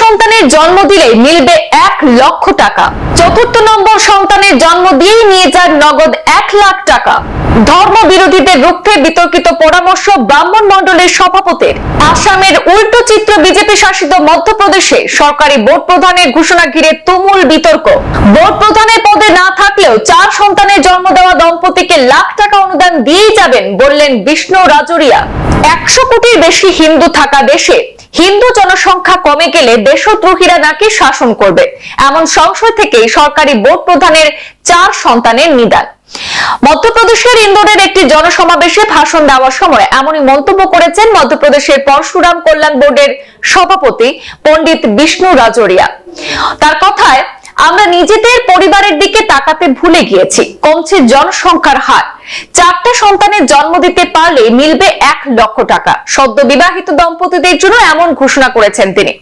সন্তানের জন্ম দিলে মিলবে এক লক্ষ টাকা। চতুর্থ নম্বর সন্তানের জন্ম দিয়েই নিয়ে যান নগদ এক লাখ টাকা। ধর্ম বিরোধীদের রুখতে বিতর্কিত পরামর্শ ব্রাহ্মণ মণ্ডলের সভাপতির। আসামের উল্টো চিত্র বিজেপি শাসিত মধ্যপ্রদেশে সরকারি বোর্ড প্রধানের ঘোষণা ঘিরে তুমুল বিতর্ক। বোর্ড প্রধানের পদে না থাকলেও চার সন্তানের জন্ম দেওয়া দম্পতিকে লাখ অনুদান দিয়েই যাবেন বললেন বিষ্ণু রাজুরিয়া। একশো কোটির বেশি হিন্দু থাকা দেশে হিন্দু জনসংখ্যা কমে গেলে দেশদ্রোহীরা নাকি শাসন করবে। এমন সংশয় থেকেই সরকারি বোর্ড প্রধানের চার সন্তানের নিদান। মধ্যপ্রদেশের ইন্দোরের একটি জনসমাবেশে ভাষণ দেওয়ার সময় এমনই মন্তব্য করেছেন মধ্যপ্রদেশের পরশুরাম কল্যাণ বোর্ডের সভাপতি পণ্ডিত বিষ্ণু রাজরিয়া। তার কথায় আমরা নিজেদের পরিবারের দিকে তাকাতে ভুলে গিয়েছি। কমছে জনসংখ্যার হার। চারটা সন্তানের জন্ম দিতে পারলে মিলবে এক লক্ষ টাকা। সদ্য বিবাহিত দম্পতিদের জন্য এমন ঘোষণা করেছেন তিনি।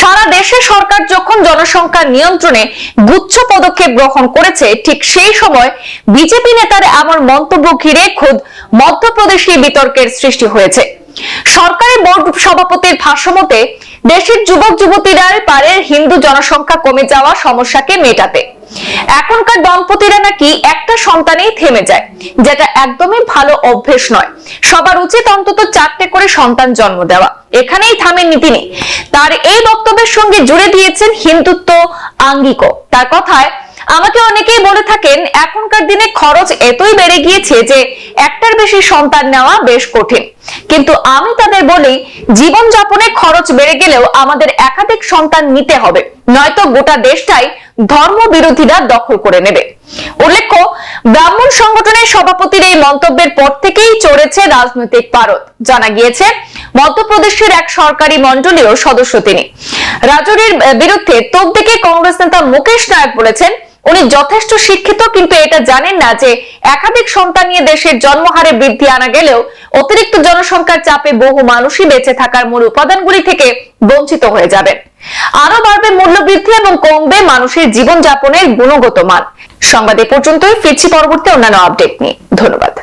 সারা দেশে সরকার যখন জনসংখ্যা নিয়ন্ত্রণে গুচ্ছ পদক্ষেপ গ্রহণ করেছে, ঠিক সেই সময় বিজেপি নেতার এমন মন্তব্য ঘিরে খোদ মধ্যপ্রদেশে বিতর্কের সৃষ্টি হয়েছে। সরকারি বোর্ড সভাপতির ভাষ্যমতে দেশের যুবক যুবতীরা পারে হিন্দু জনসংখ্যা কমে যাওয়া সমস্যাকে মেটাতে। এখনকার দম্পতিরা নাকি একটা সন্তানেই থেমে যায়, যেটা একদমই ভালো অভ্যেস নয়। সবার উচিত অন্তত চারটে করে সন্তান জন্ম দেওয়া। এখানেই থামেননি তিনি তার এই বক্তব্যের সঙ্গে জুড়ে দিয়েছেন হিন্দুত্ব আঙ্গিক। তার কথায়, আমাকে অনেকেই বলে থাকেন, এখনকার দিনে খরচ এতই বেড়ে গিয়েছে যে একটার বেশি সন্তান নেওয়া বেশ কঠিন। কিন্তু আমি তাদের বলি জীবন যাপনে খরচ বেড়ে গেলেও আমাদের একাধিক সন্তান নিতে হবে। নয়তো গোটা দেশটাই ধর্ম বিরোধীরা দখল করে নেবে। উল্লেখ্য, ব্রাহ্মণ সংগঠনের সভাপতির এই মন্তব্যের পর থেকেই চড়েছে রাজনৈতিক পারদ। জানা গিয়েছে, মধ্যপ্রদেশের এক সরকারি মন্ডলীয় সদস্য তিনি। রাজুরির বিরুদ্ধে তোপ দেখে কংগ্রেস নেতা মুকেশ নায়ক বলেছেন উনি যথেষ্ট শিক্ষিত, কিন্তু এটা জানেন না যে একাধিক সন্তান নিয়ে দেশের জন্মহারে বৃদ্ধি আনা গেলেও অতিরিক্ত জনসংখ্যার চাপে বহু মানুষই বেঁচে থাকার মূল উপাদানগুলি থেকে বঞ্চিত হয়ে যাবে আরও বাড়বে মূল্য বৃদ্ধি এবং কমবে মানুষের জীবনযাপনের গুণগত মান। সংবাদ এ পর্যন্তই, ফিরছি পরবর্তী অন্যান্য আপডেট নিয়ে। ধন্যবাদ।